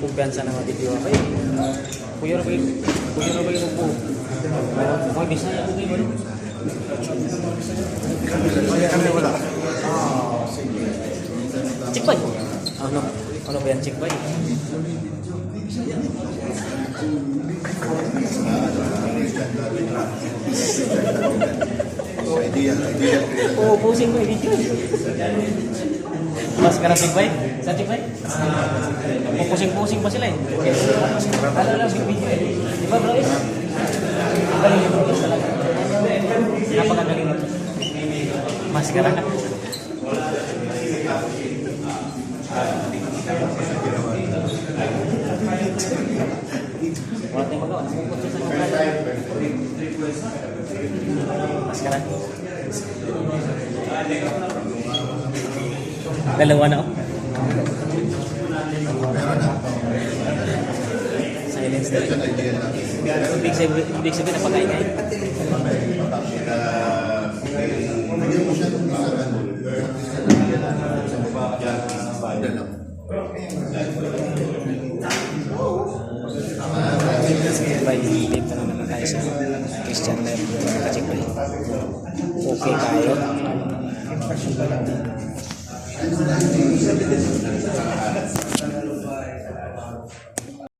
kumpiyansa na mabidyo ako eh. Kuya na kayo, kuya na kayo po. Mga bisaya ko kayo. Kami wala. Chikbay. Ano? Ano ba yan, chikbay? Idea, idea. Oo, pusing ko, video. Mas ka na chikbay? Sa chikbay? Pupusing-pusing pa sila eh. Ano lang, big video eh. Di ba, bro? Is? Galing yung bro Is talaga. Napakagaling mo. Maskara ka. Wala tayong Dalawa na ako. Silence na na. Ibig sabihin, ibig sabihin na pagkain niya. Hindi mo siya itong isaran. Yan lang. By dito na naman tayo sa Christian. Check by. Okay tayo.